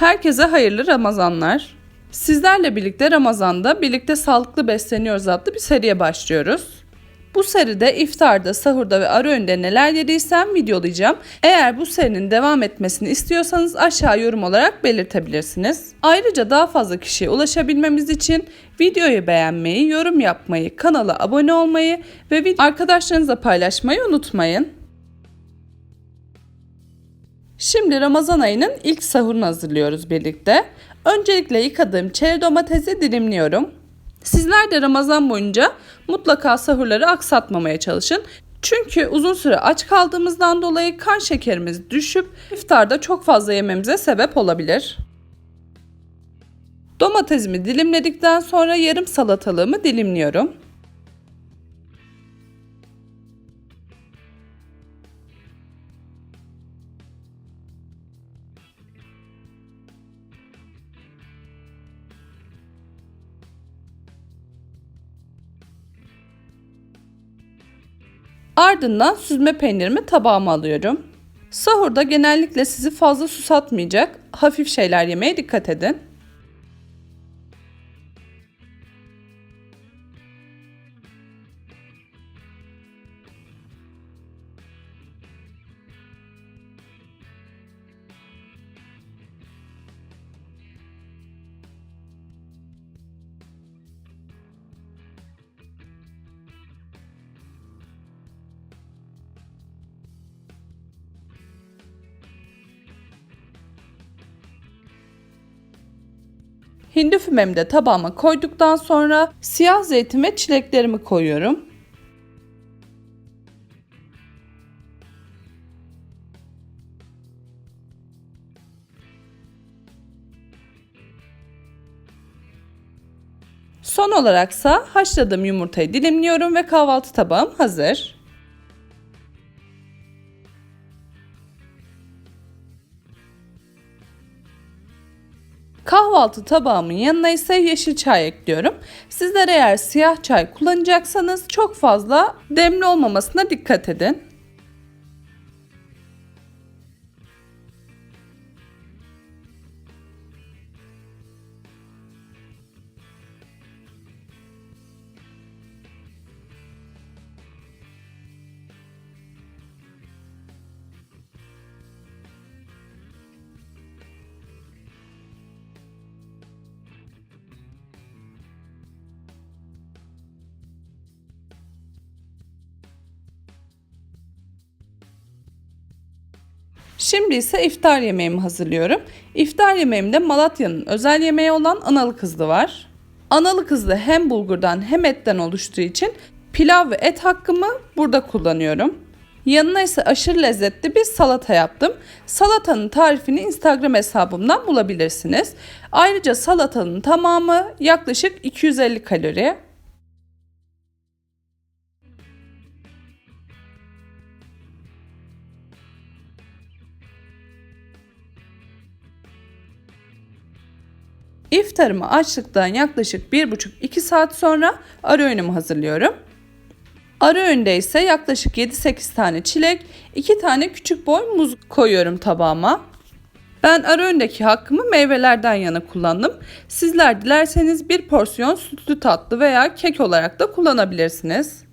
Herkese hayırlı Ramazanlar. Sizlerle birlikte Ramazan'da birlikte sağlıklı besleniyoruz adlı bir seriye başlıyoruz. Bu seride iftarda, sahurda ve ara öğünde neler yediysem videolayacağım. Eğer bu serinin devam etmesini istiyorsanız aşağı yorum olarak belirtebilirsiniz. Ayrıca daha fazla kişiye ulaşabilmemiz için videoyu beğenmeyi, yorum yapmayı, kanala abone olmayı ve arkadaşlarınızla paylaşmayı unutmayın. Şimdi Ramazan ayının ilk sahurunu hazırlıyoruz birlikte. Öncelikle yıkadığım çeri domatesi dilimliyorum. Sizler de Ramazan boyunca mutlaka sahurları aksatmamaya çalışın. Çünkü uzun süre aç kaldığımızdan dolayı kan şekerimiz düşüp iftarda çok fazla yememize sebep olabilir. Domatesimi dilimledikten sonra yarım salatalığımı dilimliyorum. Ardından süzme peynirimi tabağıma alıyorum. Sahurda genellikle sizi fazla susatmayacak hafif şeyler yemeye dikkat edin. Hindi fümemi de tabağıma koyduktan sonra siyah zeytin ve çileklerimi koyuyorum. Son olaraksa haşladığım yumurtayı dilimliyorum ve kahvaltı tabağım hazır. Kahvaltı tabağımın yanına ise yeşil çay ekliyorum. Sizler eğer siyah çay kullanacaksanız çok fazla demli olmamasına dikkat edin. Şimdi ise iftar yemeğimi hazırlıyorum. İftar yemeğimde Malatya'nın özel yemeği olan analı kızlı var. Analı kızlı hem bulgurdan hem etten oluştuğu için pilav ve et hakkımı burada kullanıyorum. Yanına ise aşırı lezzetli bir salata yaptım. Salatanın tarifini Instagram hesabımdan bulabilirsiniz. Ayrıca salatanın tamamı yaklaşık 250 kalori. İftarımı açtıktan yaklaşık 1,5-2 saat sonra ara öğünümü hazırlıyorum. Ara öğünde ise yaklaşık 7-8 tane çilek, 2 tane küçük boy muz koyuyorum tabağıma. Ben ara öğündeki hakkımı meyvelerden yana kullandım. Sizler dilerseniz bir porsiyon sütlü tatlı veya kek olarak da kullanabilirsiniz.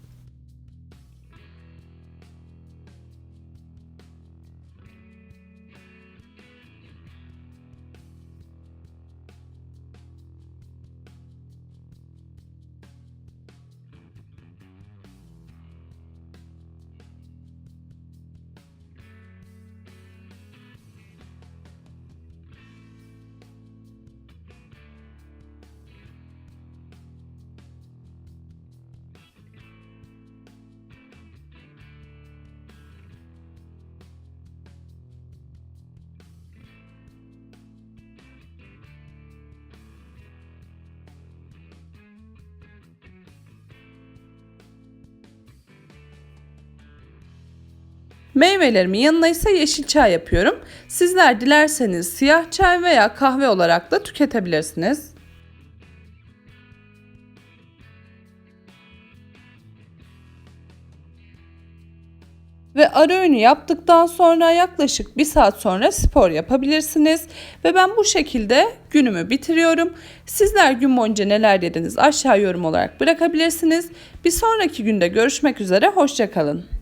Meyvelerimin yanına ise yeşil çay yapıyorum. Sizler dilerseniz siyah çay veya kahve olarak da tüketebilirsiniz. Ve ara öğünü yaptıktan sonra yaklaşık bir saat sonra spor yapabilirsiniz. Ve ben bu şekilde günümü bitiriyorum. Sizler gün boyunca neler yediniz aşağı yorum olarak bırakabilirsiniz. Bir sonraki günde görüşmek üzere, hoşçakalın.